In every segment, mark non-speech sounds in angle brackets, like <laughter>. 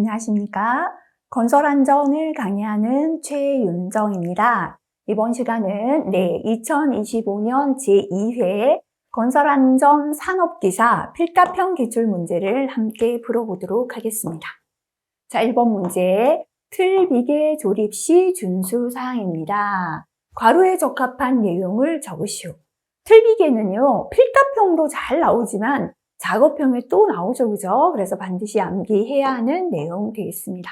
안녕하십니까. 건설안전을 강의하는 최윤정입니다. 이번 시간은 네, 2025년 제2회 건설안전 산업기사 필답형 기출 문제를 함께 풀어보도록 하겠습니다. 자, 1번 문제. 틀 비계 조립 시 준수 사항입니다. 괄호에 적합한 내용을 적으시오. 틀 비계는요, 필답형도 잘 나오지만 작업형에 또 나오죠, 그죠? 그래서 반드시 암기해야 하는 내용 되겠습니다.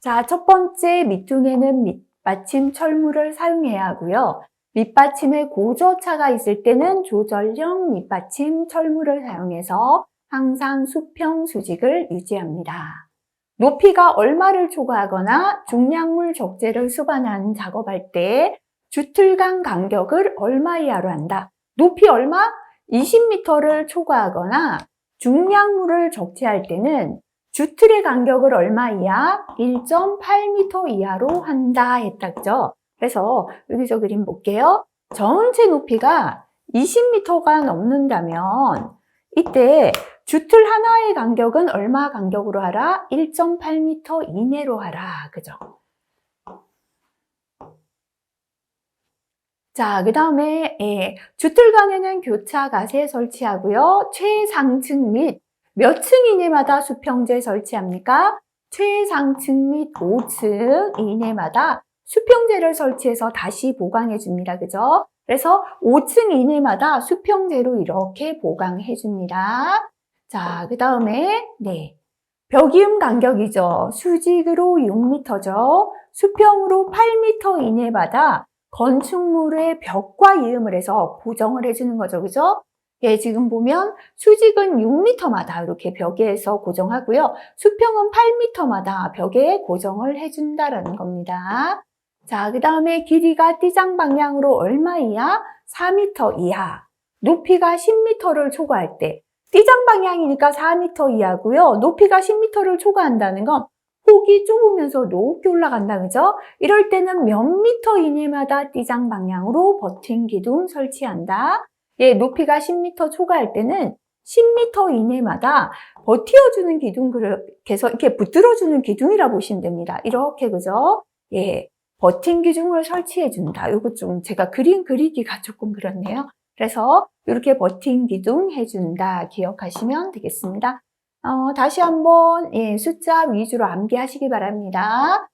자, 첫 번째 밑둥에는 밑받침 철물을 사용해야 하고요. 밑받침에 고저차가 있을 때는 조절형 밑받침 철물을 사용해서 항상 수평 수직을 유지합니다. 높이가 얼마를 초과하거나 중량물 적재를 수반하는 작업할 때 주틀강 간격을 얼마 이하로 한다. 높이 얼마? 20m를 초과하거나 중량물을 적재할 때는 주틀의 간격을 얼마 이하? 1.8m 이하로 한다 했다 그죠? 그래서 여기서 그림 볼게요. 전체 높이가 20m가 넘는다면 이때 주틀 하나의 간격은 얼마 간격으로 하라? 1.8m 이내로 하라. 그죠? 자, 그 다음에 예, 주틀간에는 교차 가세 설치하고요. 최상층 및 몇 층 이내마다 수평제 설치합니까? 최상층 및 5층 이내마다 수평제를 설치해서 다시 보강해 줍니다. 그죠? 그래서 5층 이내마다 수평제로 이렇게 보강해 줍니다. 자, 그 다음에 네. 벽이음 간격이죠. 수직으로 6m죠. 수평으로 8m 이내마다 건축물의 벽과 이음을 해서 보정을 해주는 거죠. 그죠? 예, 지금 보면 수직은 6m마다 이렇게 벽에서 고정하고요. 수평은 8m마다 벽에 고정을 해준다라는 겁니다. 자, 그 다음에 길이가 띠장 방향으로 얼마 이하? 4m 이하. 높이가 10m를 초과할 때. 띠장 방향이니까 4m 이하고요. 높이가 10m를 초과한다는 건 폭이 좁으면서 높게 올라간다, 그죠? 이럴 때는 몇 미터 이내마다 띠장 방향으로 버튼 기둥 설치한다. 예, 높이가 10m 초과할 때는 10m 이내마다 버티어주는 기둥, 그래서 이렇게 붙들어주는 기둥이라 보시면 됩니다. 이렇게, 그죠? 예, 버튼 기둥을 설치해준다. 이거 좀 제가 그림 그리기가 <laughs> 조금 그렇네요. 그래서 이렇게 버튼 기둥 해준다. 기억하시면 되겠습니다. 어, 다시 한번 예, 숫자 위주로 암기하시기 바랍니다.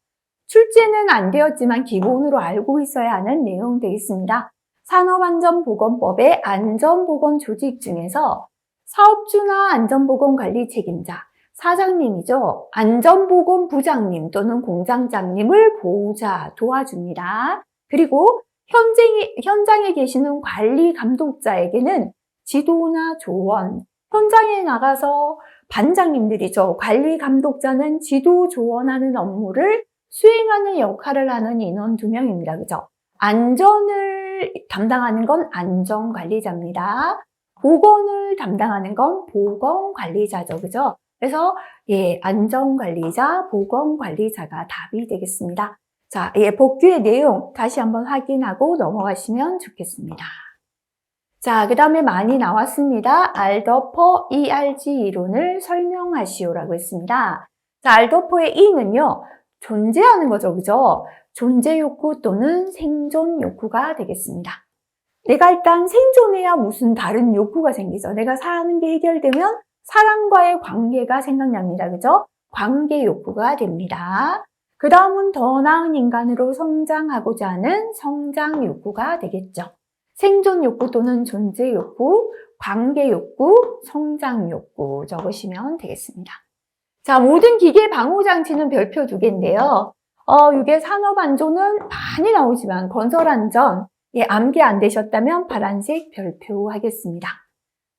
출제는 안 되었지만 기본으로 알고 있어야 하는 내용 되겠습니다. 산업안전보건법의 안전보건 조직 중에서 사업주나 안전보건 관리 책임자, 사장님이죠. 안전보건 부장님 또는 공장장님을 보호자 도와줍니다. 그리고 현장에, 현장에 계시는 관리 감독자에게는 지도나 조언, 현장에 나가서 반장님들이죠. 관리 감독자는 지도 조언하는 업무를 수행하는 역할을 하는 인원 두 명입니다. 그죠? 안전을 담당하는 건 안전 관리자입니다. 보건을 담당하는 건 보건 관리자죠. 그죠? 그래서 예, 안전 관리자, 보건 관리자가 답이 되겠습니다. 자, 예, 복귀의 내용 다시 한번 확인하고 넘어가시면 좋겠습니다. 자, 그 다음에 많이 나왔습니다. 알더퍼 ERG 이론을 설명하시오라고 했습니다. 자, 알더퍼의 E는요, 존재하는 거죠. 그죠? 존재 욕구 또는 생존 욕구가 되겠습니다. 내가 일단 생존해야 무슨 다른 욕구가 생기죠. 내가 사는 게 해결되면 사람과의 관계가 생각납니다. 그죠? 관계 욕구가 됩니다. 그 다음은 더 나은 인간으로 성장하고자 하는 성장 욕구가 되겠죠. 생존 욕구 또는 존재 욕구, 관계 욕구, 성장 욕구 적으시면 되겠습니다. 자, 모든 기계 방호 장치는 별표 두 개인데요. 어, 이게 산업 안전은 많이 나오지만 건설 안전, 예, 암기 안 되셨다면 파란색 별표 하겠습니다.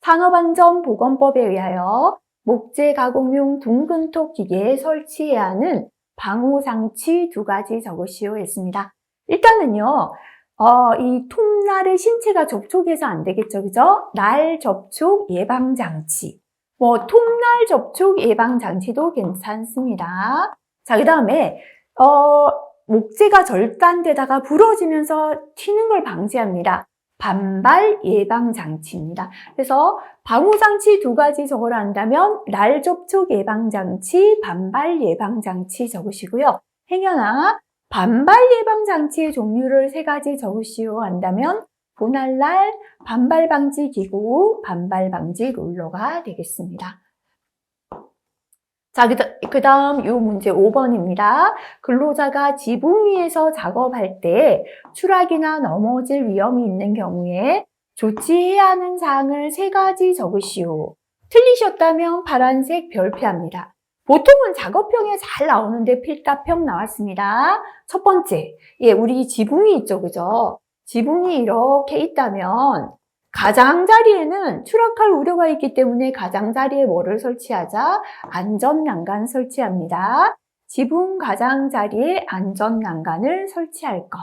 산업 안전 보건법에 의하여 목재 가공용 둥근톡 기계에 설치해야 하는 방호 장치 두 가지 적으시오 했습니다. 일단은요, 어, 이 톱날의 신체가 접촉해서 안 되겠죠, 그죠? 날 접촉 예방 장치. 뭐, 톱날 접촉 예방 장치도 괜찮습니다. 자, 그 다음에, 어, 목재가 절단되다가 부러지면서 튀는 걸 방지합니다. 반발 예방 장치입니다. 그래서 방호 장치 두 가지 적으라 한다면 날 접촉 예방 장치, 반발 예방 장치 적으시고요. 행여나 반발 예방 장치의 종류를 세 가지 적으시오 한다면 분할날 반발 방지 기구, 반발 방지 롤러가 되겠습니다. 자, 그 다음 이 문제 5번입니다. 근로자가 지붕 위에서 작업할 때 추락이나 넘어질 위험이 있는 경우에 조치해야 하는 사항을 세 가지 적으시오. 틀리셨다면 파란색 별표합니다. 보통은 작업형에 잘 나오는데 필답형 나왔습니다. 첫 번째, 예, 우리 지붕이 있죠, 그죠? 지붕이 이렇게 있다면 가장자리에는 추락할 우려가 있기 때문에 가장자리에 뭐를 설치하자? 안전난간 설치합니다. 지붕 가장자리에 안전난간을 설치할 것.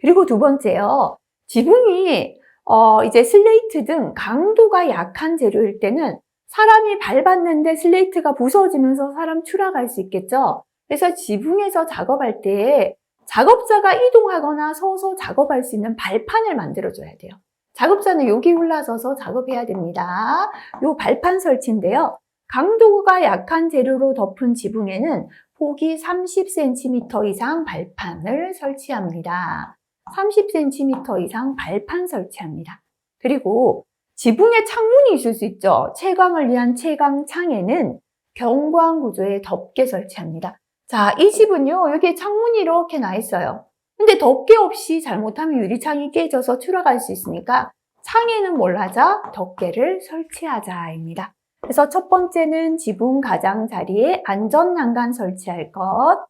그리고 두 번째요. 지붕이 어, 이제 슬레이트 등 강도가 약한 재료일 때는 사람이 밟았는데 슬레이트가 부서지면서 사람 추락할 수 있겠죠. 그래서 지붕에서 작업할 때 작업자가 이동하거나 서서 작업할 수 있는 발판을 만들어줘야 돼요. 작업자는 여기 올라서서 작업해야 됩니다. 요 발판 설치인데요. 강도가 약한 재료로 덮은 지붕에는 폭이 30cm 이상 발판을 설치합니다. 30cm 이상 발판 설치합니다. 그리고 지붕에 창문이 있을 수 있죠. 채광을 위한 채광 창에는 경광 구조의 덮개 설치합니다. 자, 이 집은요, 여기 창문이 이렇게 나 있어요. 근데 덮개 없이 잘못하면 유리창이 깨져서 추락할 수 있으니까 창에는 뭘 하자? 덮개를 설치하자입니다. 그래서 첫 번째는 지붕 가장자리에 안전난간 설치할 것.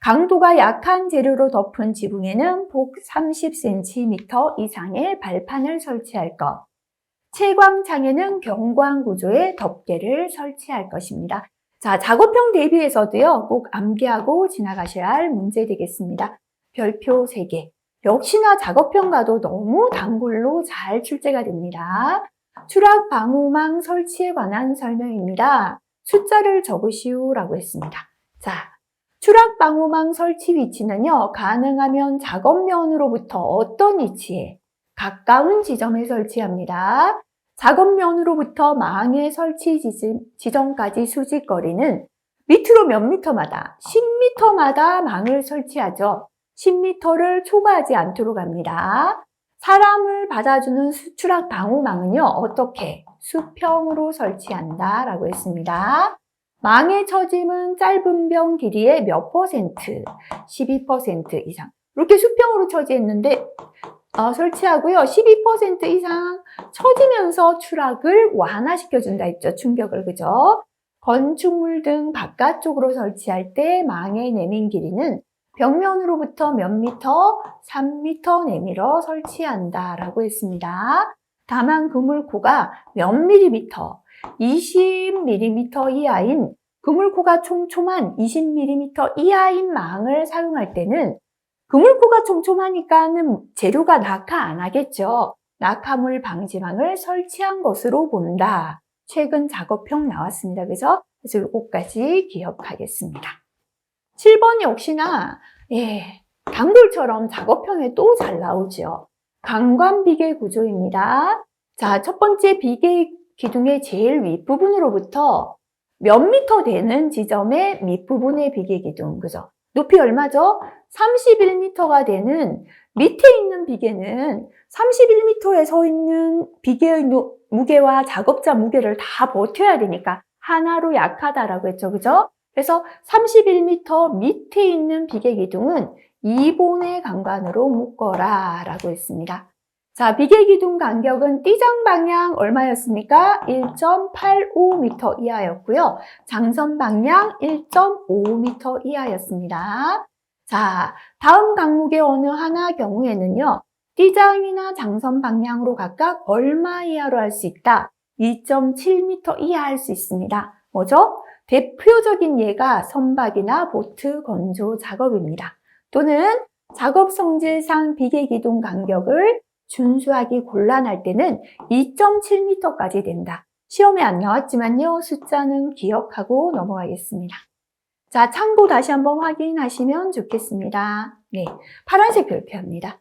강도가 약한 재료로 덮은 지붕에는 폭 30cm 이상의 발판을 설치할 것. 채광창에는 경광 구조의 덮개를 설치할 것입니다. 자, 작업형 대비해서도요, 꼭 암기하고 지나가셔야 할 문제 되겠습니다. 별표 3개. 역시나 작업형과도 너무 단골로 잘 출제가 됩니다. 추락 방호망 설치에 관한 설명입니다. 숫자를 적으시오라고 했습니다. 자, 추락 방호망 설치 위치는요, 가능하면 작업면으로부터 어떤 위치에 가까운 지점에 설치합니다. 작업면으로부터 망의 설치 지점까지 수직 거리는 밑으로 몇 미터마다 10미터마다 망을 설치하죠. 10m를 초과하지 않도록 합니다. 사람을 받아주는 수추락 방호망은요, 어떻게? 수평으로 설치한다 라고 했습니다. 망의 처짐은 짧은 병 길이의 몇 퍼센트? 12% 이상. 이렇게 수평으로 처지했는데, 어, 설치하고요. 12% 이상 처지면서 추락을 완화시켜준다 했죠. 충격을, 그죠? 건축물 등 바깥쪽으로 설치할 때 망의 내민 길이는 벽면으로부터 몇 미터? 3미터 내밀어 설치한다 라고 했습니다. 다만 그물코가 몇 밀리미터? 20mm 이하인 그물코가 촘촘한 20mm 이하인 망을 사용할 때는 그물코가 촘촘하니까는 재료가 낙하 안 하겠죠. 낙하물 방지망을 설치한 것으로 본다. 최근 작업형 나왔습니다. 그래서 그래서 이것까지 기억하겠습니다. 7번 역시나 예, 단골처럼 작업형에 또 잘 나오죠. 강관 비계 구조입니다. 자, 첫 번째 비계 기둥의 제일 윗부분으로부터 몇 미터 되는 지점의 밑부분의 비계 기둥, 그죠? 높이 얼마죠? 31m가 되는 밑에 있는 비계는 31m에 서 있는 비계의 무게와 작업자 무게를 다 버텨야 되니까 하나로 약하다라고 했죠. 그죠? 그래서 31m 밑에 있는 비계 기둥은 2본의 강관으로 묶어라 라고 했습니다. 자, 비계 기둥 간격은 띠장 방향 얼마였습니까? 1.85m 이하였고요. 장선 방향 1.5m 이하였습니다. 자, 다음 강목의 어느 하나 경우에는요. 띠장이나 장선 방향으로 각각 얼마 이하로 할 수 있다? 2.7m 이하 할 수 있습니다. 뭐죠? 대표적인 예가 선박이나 보트 건조 작업입니다. 또는 작업 성질상 비계 기둥 간격을 준수하기 곤란할 때는 2.7m까지 된다. 시험에 안 나왔지만요. 숫자는 기억하고 넘어가겠습니다. 자, 참고 다시 한번 확인하시면 좋겠습니다. 네. 파란색 별표입니다.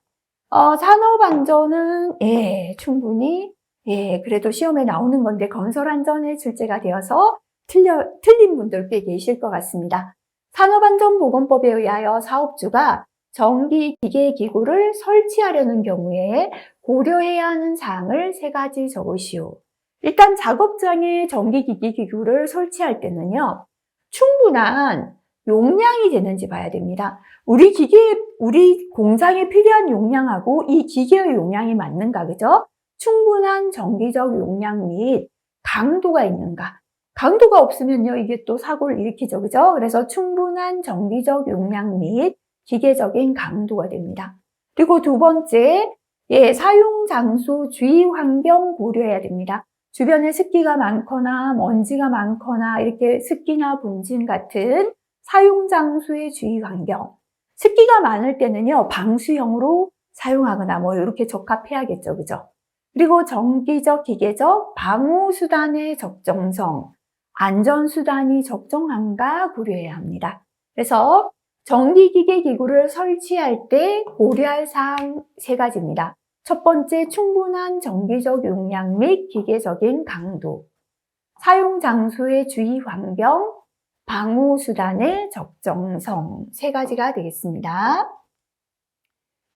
어, 산업안전은, 예, 충분히, 예, 그래도 시험에 나오는 건데 건설안전에 출제가 되어서 틀려, 틀린 분들 꽤 계실 것 같습니다. 산업안전보건법에 의하여 사업주가 전기 기계 기구를 설치하려는 경우에 고려해야 하는 사항을 세 가지 적으시오. 일단 작업장에 전기기기 기구를 설치할 때는요, 충분한 용량이 되는지 봐야 됩니다. 우리 기계, 우리 공장에 필요한 용량하고 이 기계의 용량이 맞는가, 그죠? 충분한 전기적 용량 및 강도가 있는가. 강도가 없으면요, 이게 또 사고를 일으키죠, 그죠? 그래서 충분한 전기적 용량 및 기계적인 강도가 됩니다. 그리고 두 번째, 예, 사용 장소 주의 환경 고려해야 됩니다. 주변에 습기가 많거나 먼지가 많거나 이렇게 습기나 분진 같은 사용 장소의 주의 환경. 습기가 많을 때는요, 방수형으로 사용하거나 뭐 이렇게 적합해야겠죠. 그죠? 그리고 정기적, 기계적 방호 수단의 적정성, 안전 수단이 적정한가 고려해야 합니다. 그래서 전기기계 기구를 설치할 때 고려할 사항 세 가지입니다. 첫 번째, 충분한 전기적 용량 및 기계적인 강도. 사용 장소의 주의 환경, 방호 수단의 적정성. 세 가지가 되겠습니다.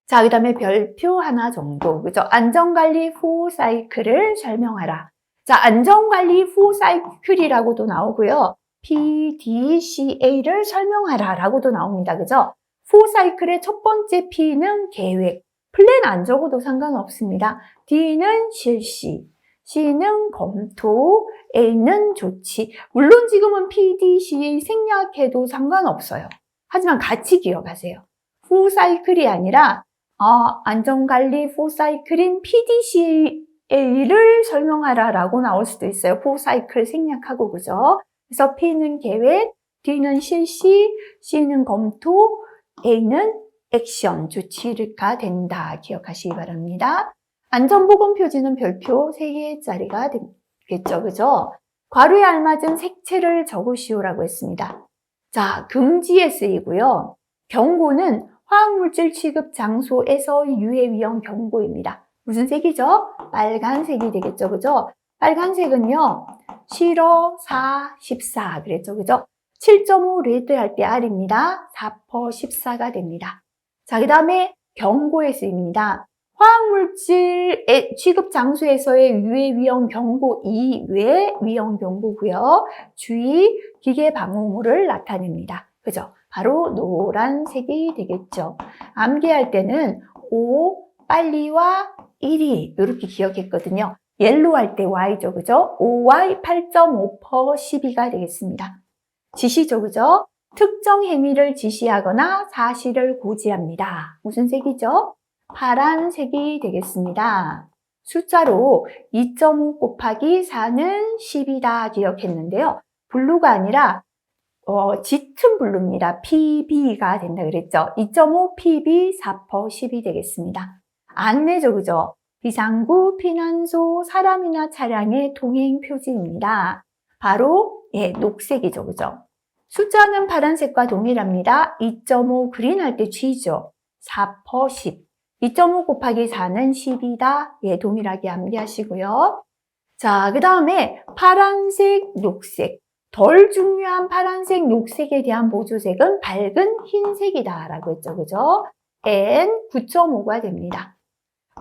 자, 그 다음에 별표 하나 정도. 그죠? 안전관리 후 사이클을 설명하라. 자, 안전관리 후 사이클이라고도 나오고요. PDCA를 설명하라 라고도 나옵니다. 그죠? 후 사이클의 첫 번째 P는 계획. 플랜 안 적어도 상관없습니다. D는 실시, C는 검토, A는 조치. 물론 지금은 PDCA 생략해도 상관없어요. 하지만 같이 기억하세요. 후 사이클이 아니라 아, 안전관리 후 사이클인 PDCA를 설명하라 라고 나올 수도 있어요. 후 사이클 생략하고 그죠? 그래서 P는 계획, D는 실시, C는 검토, A는 액션, 조치가 된다. 기억하시기 바랍니다. 안전보건 표지는 별표 3개짜리가 되겠죠. 그죠? 괄호에 알맞은 색채를 적으시오라고 했습니다. 자, 금지에 쓰이고요. 경고는 화학물질 취급 장소에서의 유해 위험 경고입니다. 무슨 색이죠? 빨간색이 되겠죠. 그죠? 빨간색은요. 싫어, 4, 14 그랬죠. 그죠? 7.5 레드 할때 R입니다. 4퍼 14가 됩니다. 자, 그 다음에 경고에 쓰입니다. 화학물질 취급 장소에서의 유해 위험 경고 이외 위험 경고고요. 주의 기계 방호물을 나타냅니다. 그죠? 바로 노란색이 되겠죠. 암기할 때는 O 빨리와 1이 이렇게 기억했거든요. 옐로 할 때 Y죠. 그죠? OY 8.5% 12가 되겠습니다. 지시죠. 그죠? 특정 행위를 지시하거나 사실을 고지합니다. 무슨 색이죠? 파란색이 되겠습니다. 숫자로 2.5 곱하기 4는 10이다 기억했는데요. 블루가 아니라 어, 짙은 블루입니다. PB가 된다 그랬죠. 2.5 PB 4% 10이 되겠습니다. 안내죠, 그죠? 비상구, 피난소, 사람이나 차량의 동행 표지입니다. 바로 예, 녹색이죠, 그죠? 숫자는 파란색과 동일합니다. 2.5 그린 할 때 G죠. 4% 10. 2.5 곱하기 4는 10이다. 예, 동일하게 암기하시고요. 자, 그 다음에 파란색, 녹색. 덜 중요한 파란색, 녹색에 대한 보조색은 밝은 흰색이다. 라고 했죠. 그죠? N 9.5가 됩니다.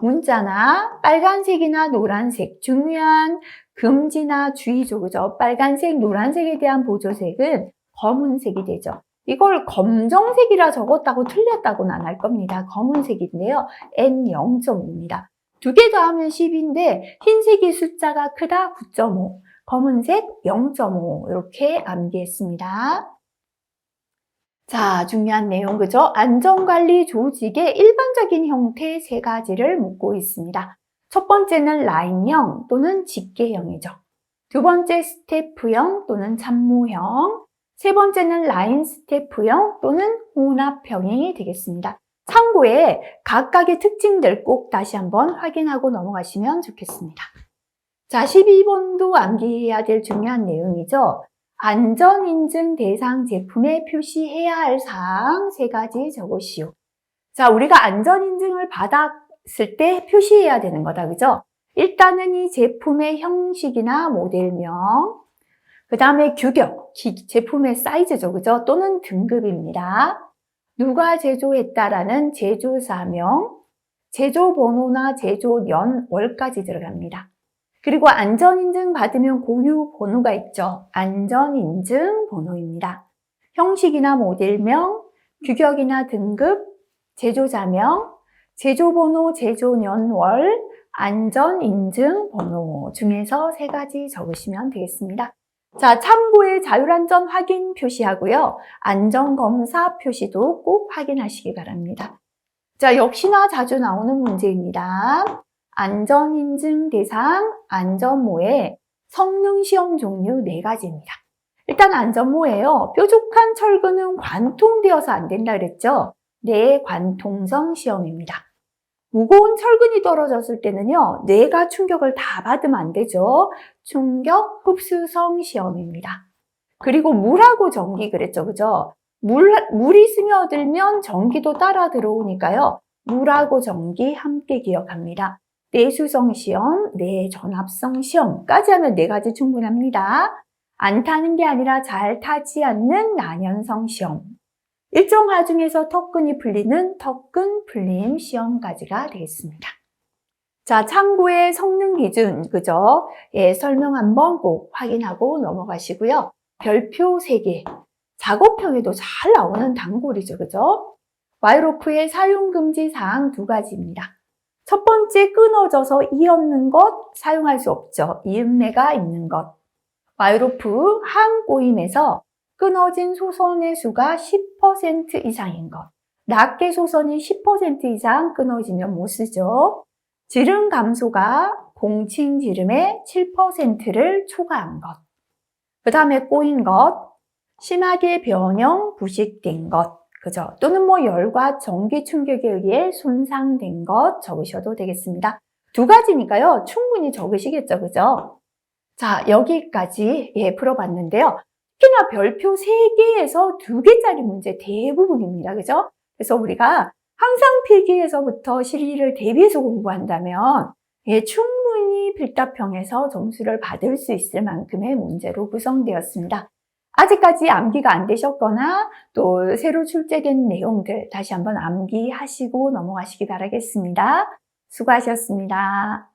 문자나 빨간색이나 노란색, 중요한 금지나 주의죠. 그죠? 빨간색, 노란색에 대한 보조색은 검은색이 되죠. 이걸 검정색이라 적었다고 틀렸다고는 안 할 겁니다. 검은색인데요. N 0.5입니다. 두 개 더하면 10인데 흰색이 숫자가 크다 9.5, 검은색 0.5 이렇게 암기했습니다. 자, 중요한 내용 그죠? 안전관리 조직의 일반적인 형태 세 가지를 묻고 있습니다. 첫 번째는 라인형 또는 집게형이죠. 두 번째 스태프형 또는 참모형, 세 번째는 라인 스태프형 또는 혼합형이 되겠습니다. 참고에 각각의 특징들 꼭 다시 한번 확인하고 넘어가시면 좋겠습니다. 자, 12번도 암기해야 될 중요한 내용이죠. 안전인증 대상 제품에 표시해야 할 사항 세 가지 적으시오. 자, 우리가 안전인증을 받았을 때 표시해야 되는 거다. 그죠? 일단은 이 제품의 형식이나 모델명, 그 다음에 규격, 기- 제품의 사이즈죠. 그죠? 또는 등급입니다. 누가 제조했다라는 제조사명, 제조번호나 제조년 월까지 들어갑니다. 그리고 안전인증 받으면 고유 번호가 있죠. 안전인증 번호입니다. 형식이나 모델명, 규격이나 등급, 제조자명, 제조번호, 제조년월, 안전인증 번호 중에서 세 가지 적으시면 되겠습니다. 자, 참고의 자율안전 확인 표시하고요. 안전검사 표시도 꼭 확인하시기 바랍니다. 자, 역시나 자주 나오는 문제입니다. 안전인증 대상 안전모의 성능시험 종류 네 가지입니다. 일단 안전모예요. 뾰족한 철근은 관통되어서 안 된다 그랬죠? 네, 관통성 시험입니다. 무거운 철근이 떨어졌을 때는요, 뇌가 충격을 다 받으면 안 되죠. 충격 흡수성 시험입니다. 그리고 물하고 전기 그랬죠, 그죠? 물, 물이 스며들면 전기도 따라 들어오니까요. 물하고 전기 함께 기억합니다. 내수성 시험, 내전압성 시험까지 하면 네 가지 충분합니다. 안 타는 게 아니라 잘 타지 않는 난연성 시험. 일정 하중에서 턱근이 풀리는 턱근 풀림 시험까지가 되겠습니다. 자, 참고의 성능 기준, 그죠? 예, 설명 한번 꼭 확인하고 넘어가시고요. 별표 3개. 작업형에도 잘 나오는 단골이죠, 그죠? 와이로프의 사용 금지 사항 두 가지입니다. 첫 번째, 끊어져서 이 없는 것 사용할 수 없죠. 이음매가 있는 것. 와이로프 한 꼬임에서 끊어진 소선의 수가 10% 이상인 것. 낱개 소선이 10% 이상 끊어지면 못 쓰죠. 지름 감소가 공칭 지름의 7%를 초과한 것. 그 다음에 꼬인 것, 심하게 변형, 부식된 것. 그죠? 또는 뭐 열과 전기 충격에 의해 손상된 것 적으셔도 되겠습니다. 두 가지니까요. 충분히 적으시겠죠. 그죠? 자, 여기까지 예, 풀어봤는데요. 특히나 별표 3개에서 2개짜리 문제 대부분입니다. 그죠? 그래서 우리가 항상 필기에서부터 실기를 대비해서 공부한다면 예, 충분히 필답형에서 점수를 받을 수 있을 만큼의 문제로 구성되었습니다. 아직까지 암기가 안 되셨거나 또 새로 출제된 내용들 다시 한번 암기하시고 넘어가시기 바라겠습니다. 수고하셨습니다.